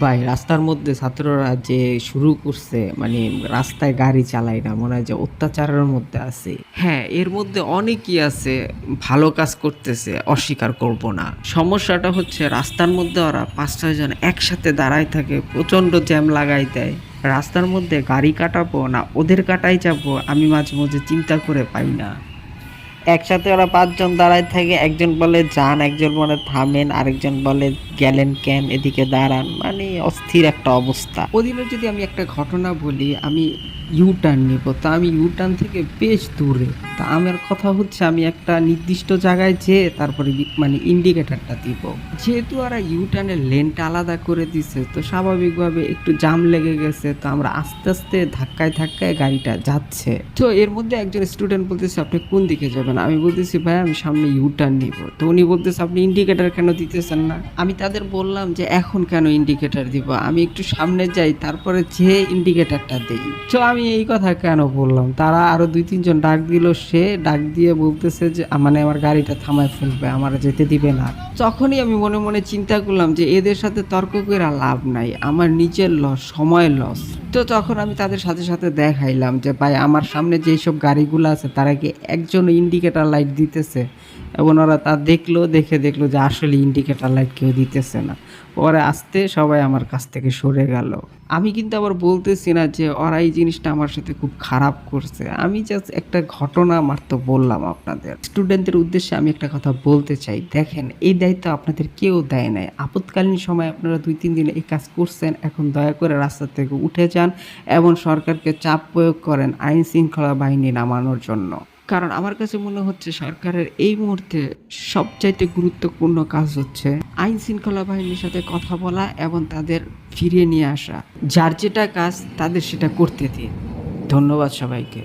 ভাই, রাস্তার মধ্যে ছাত্ররা যে শুরু করছে মানে রাস্তায় গাড়ি চালায় না, মনে হয় যে অত্যাচারের মধ্যে আছে। হ্যাঁ এর মধ্যে অনেকই আছে, ভালো কাজ করতেছে, অস্বীকার করব না। সমস্যাটা হচ্ছে রাস্তার মধ্যে ওরা পাঁচ ছয়জন একসাথে দাঁড়ায় থাকে, প্রচণ্ড জ্যাম লাগাই দেয়। রাস্তার মধ্যে গাড়ি কাটাবো না, ওদের কাটাই যাব, আমি মাঝে মাঝে চিন্তা করে পাই না। একসাথে ওরা পাঁচজন দাঁড়ায় থাকে, একজন বলে যান, একজন বলে থামেন, আরেকজন বলে গেলেন কেন, এদিকে দাঁড়ান। মানে অস্থির একটা অবস্থা। ওদিনের যদি আমি একটা ঘটনা বলি, আমি ইউ টার্ন নিব। তা আমি ইউ টার্ন থেকে বেশ দূরে। তা আমার কথা হচ্ছে, আমি একটা নির্দিষ্ট জায়গায় যেয়ে তারপরে মানে ইন্ডিকেটারটা দিব। যেহেতু ওরা ইউ টার্নের লেনটা আলাদা করে দিছে, তো স্বাভাবিকভাবে একটু জাম লেগে গেছে, তো আমরা আস্তে আস্তে ধাক্কায় ধাক্কায় গাড়িটা যাচ্ছে। তো এর মধ্যে একজন স্টুডেন্ট বলতেছে, আপনি কোন দিকে যাবেন? আমি বলতেছি, ভাই, আমি সামনে ইউ টার্ন নিব। তো উনি বলতেছে, আপনি ইন্ডিকেটার কেন দিতেছেন না? আমি তাদের বললাম যে, এখন কেন ইন্ডিকেটার দিব? আমি একটু সামনে যাই, তারপরে যে ইন্ডিকেটারটা দেই। তো আমি এই কথা কেন বললাম? তারা আরও দুই, তিনজন ডাক দিল, সে ডাক দিয়ে বলতেছে যে মানে আমার গাড়িটা থামায় ফেলবে, আমার যেতে দিবে না। তখনই আমি মনে মনে চিন্তা করলাম যে, এদের সাথে তর্ক করে লাভ নাই। আমার নিজের লস সময় লস তো তখন আমি তাদের সাথে সাথে দেখাইলাম যে, ভাই, আমার সামনে যেই সব গাড়িগুলো আছে, তারা কি একজন ইন্ডিকেটার লাইট দিতেছে? এবং ওরা তা দেখল দেখে দেখল যে, আসলে ইন্ডিকেটার লাইট কেউ দিতেছে না। পরে আসতে সবাই আমার কাছ থেকে সরে গেল। আমি কিন্তু আবার বলতেছি না যে, ওরা এই জিনিসটা আমার সাথে খুব খারাপ করছে। আমি জাস্ট একটা ঘটনা মাত্র বললাম আপনাদের। স্টুডেন্টদের উদ্দেশ্যে আমি একটা কথা বলতে চাই। দেখেন, এই দায়িত্ব আপনাদের কেউ দেয় নাই। আপৎকালীন সময় আপনারা দুই, তিন দিন এই কাজ করছেন, এখন দয়া করে রাস্তা থেকে উঠে যান। এবং সরকারকে চাপ প্রয়োগ করেন আইন শৃঙ্খলা বাহিনী নামানোর জন্য। কারণ আমার কাছে মনে হচ্ছে সরকারের এই মুহূর্তে সবচাইতে গুরুত্বপূর্ণ কাজ হচ্ছে আইন শৃঙ্খলা বাহিনীর সাথে কথা বলা এবং তাদের ফিরিয়ে নিয়ে আসা। যার যেটা কাজ, তাদের সেটা করতে দিন ধন্যবাদ সবাইকে।